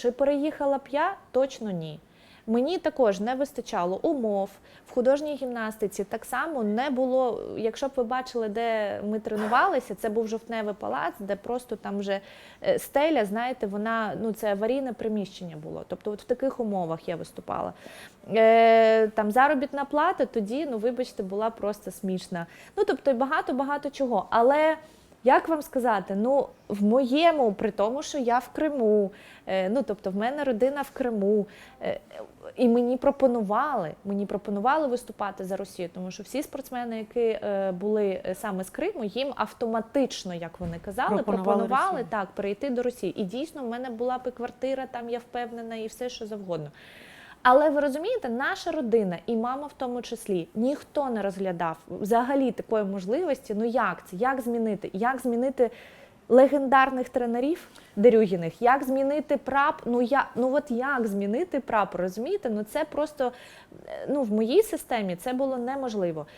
Чи переїхала б я? Точно ні. Мені також не вистачало умов в художній гімнастиці. Так само не було. Якщо б ви бачили, де ми тренувалися, це був жовтневий палац, де просто там вже е, стеля, знаєте, вона ну це аварійне приміщення було. Тобто, от в таких умовах я виступала. Е, там заробітна плата тоді, ну вибачте, була просто смішна. Ну тобто, багато багато чого. Але як вам сказати, ну в моєму, при тому, що я в Криму, е, ну тобто в мене родина в Криму, е, і мені пропонували, мені пропонували виступати за Росію, тому що всі спортсмени, які е, були саме з Криму, їм автоматично, як вони казали, Пропонували пропонували, так перейти до Росії. І дійсно, в мене була б і квартира, там я впевнена, і все, що завгодно. Але ви розумієте, наша родина і мама в тому числі ніхто не розглядав взагалі такої можливості. Ну як це? Як змінити? Як змінити легендарних тренерів Дерюгіних? Як змінити прап? Ну я ну от як змінити прап, Розумієте? Ну це просто е, ну в моїй системі це було неможливо.